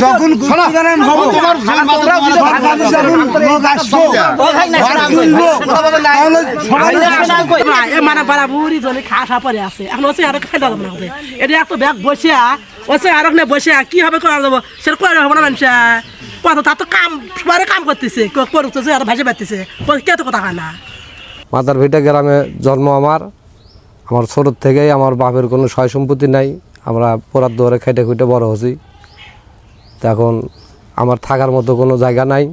যখন তোমরা লোক আসছো মানে খাসা পরে আছে এখন ওসে আর খাই দাম না এটা এত ব্যাগ বসে ওসে আর ওখানে বসে কি হবে করা যাব সেটা করে হবে না মানুষ কত তার তো কাম সবাই কাম করতেছে করতেছে আর ভাসে পাইতেছে কে তো কথা হয় না মাদার ভিটা গ্রামে জন্ম আমার আমার ছোটোর থেকেই আমার বাপের কোনো সয় সম্পত্তি নাই আমরা পোড়ার দৌড়ে খেটে খুঁটে বড় হচ্ছি তো এখন আমার থাকার মতো কোনো জায়গা নাই।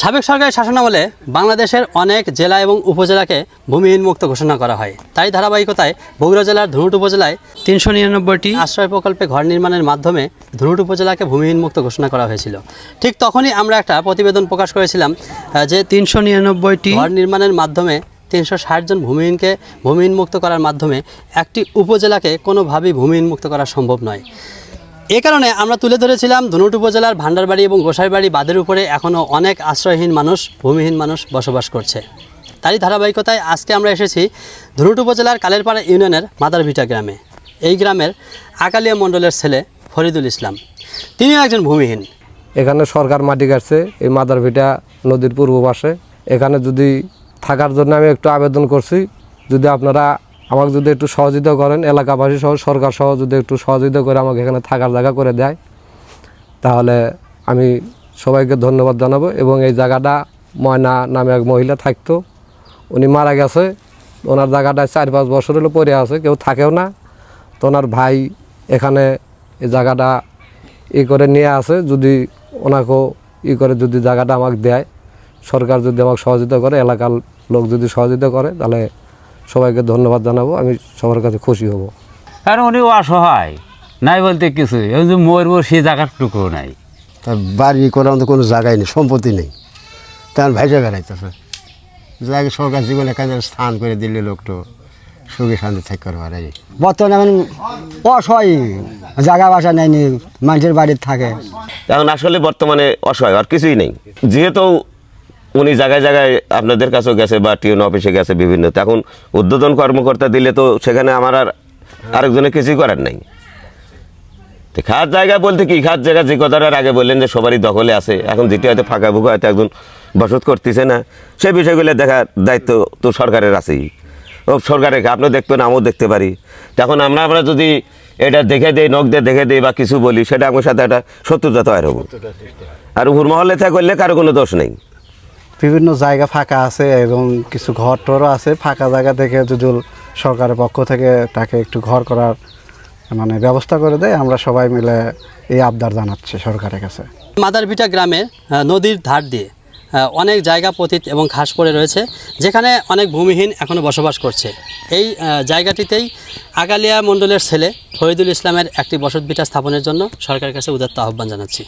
সাবেক সরকারের শাসনামলে বাংলাদেশের অনেক জেলা এবং উপজেলাকে ভূমিহীন মুক্ত ঘোষণা করা হয়। তাই ধারাবাহিকতায় বগুড়া জেলার ধুনুট উপজেলায় তিনশো নিরানব্বইটি আশ্রয় প্রকল্পে ঘর নির্মাণের মাধ্যমে ধুনুট উপজেলাকে ভূমিহীন মুক্ত ঘোষণা করা হয়েছিল। ঠিক তখনই আমরা একটা প্রতিবেদন প্রকাশ করেছিলাম যে তিনশো নিরানব্বইটি ঘর নির্মাণের মাধ্যমে তিনশো ষাট জন ভূমিহীনকে ভূমিহীন মুক্ত করার মাধ্যমে একটি উপজেলাকে কোনোভাবেই ভূমিহীন মুক্ত করা সম্ভব নয়। এ কারণে আমরা তুলে ধরেছিলাম ধনুট উপজেলার ভান্ডারবাড়ি এবং গোসাইবাড়ি বাঁধের উপরে এখনও অনেক আশ্রয়হীন মানুষ, ভূমিহীন মানুষ বসবাস করছে। তারই ধারাবাহিকতায় আজকে আমরা এসেছি ধনুট উপজেলার কালেরপাড়া ইউনিয়নের মাদারভিটা গ্রামে। এই গ্রামের আকালিয়া মণ্ডলের ছেলে ফরিদুল ইসলাম। তিনিও একজন ভূমিহীন। এখানে সরকার মাটি কাটছে এই মাদারভিটা নদীর পূর্ব পাশে। এখানে যদি থাকার জন্য আমি একটু আবেদন করছি, যদি আপনারা আমাকে যদি একটু সহযোগিতা করেন, এলাকাবাসী সহ, সরকার সহ যদি একটু সহযোগিতা করে আমাকে এখানে থাকার জায়গা করে দেয়, তাহলে আমি সবাইকে ধন্যবাদ জানাব এবং এই জায়গাটা ময়না নামে এক মহিলা থাকতো, উনি মারা গেছে। ওনার জায়গাটায় চার পাঁচ বছর হলো পড়ে আছে, কেউ থাকেও না। তো ওনার ভাই এখানে এই জায়গাটা ই করে নিয়ে আসে, যদি ওনাকেও ই করে যদি জায়গাটা আমাকে দেয়। সরকার যদি আমাকে সহযোগিতা করে, এলাকার লোক যদি সহযোগিতা করে, তাহলে সবাইকে ধন্যবাদ জানাব আমি সবার কাছে খুশি হব। কারণ উনি অসহায় নাই বলতে কিছু ওই যে মরবো সে জায়গাটুকু নাই। তার বাড়ি করার মতো কোনো জায়গায় নেই সম্পত্তি নেই। তার ভাইসা বেড়াইতেছে। জায়গা সরকার জীবনে কাজে স্থান করে দিলে লোকটো সুখে শান্তি থাকতে পারে বর্তমানে এখন অসহায় জায়গা বাসা নেয়নি মানুষের বাড়িতে থাকে। এখন আসলে বর্তমানে অসহায় আর কিছুই নেই। যেহেতু উনি জায়গায় জায়গায় আপনাদের কাছেও গেছে বা টিউন অফিসে গেছে বিভিন্ন। এখন উদ্বোধন কর্মকর্তা দিলে তো সেখানে আমার আর আরেকজনের কিছুই করার নাই। তো খাত জায়গা বলতে কি খাত জায়গা যে কথাটার আগে বললেন যে সবারই দখলে আছে, এখন যেটি হয়তো ফাঁকা বুকা হয়তো একজন বসত করতেছে না সেই বিষয়গুলো দেখার দায়িত্ব তো সরকারের আছেই। ও সরকারের, আপনিও দেখবেন আমিও দেখতে পারি। তখন আমরা আমরা যদি এটা দেখে দিই, নখ দিয়ে দেখে দিই বা কিছু বলি, সেটা আমার সাথে একটা শত্রুতা তৈরি হব। আর উপর মহলে থেকে করলে কারও কোনো দোষ নেই। বিভিন্ন জায়গা ফাঁকা আছে এবং কিছু ঘর টরও আছে। ফাঁকা জায়গা থেকে যদি সরকারের পক্ষ থেকে তাকে একটু ঘর করার মানে ব্যবস্থা করে দেয়, আমরা সবাই মিলে এই আবদার জানাচ্ছি সরকারের কাছে। মাদারভিটা গ্রামে নদীর ধার দিয়ে অনেক জায়গা পতিত এবং ঘাস পড়ে রয়েছে, যেখানে অনেক ভূমিহীন এখনও বসবাস করছে। এই জায়গাটিতেই আগালিয়া মণ্ডলের ছেলে ফরিদুল ইসলামের একটি বসতভিটা স্থাপনের জন্য সরকারের কাছে উদাত্ত আহ্বান জানাচ্ছি।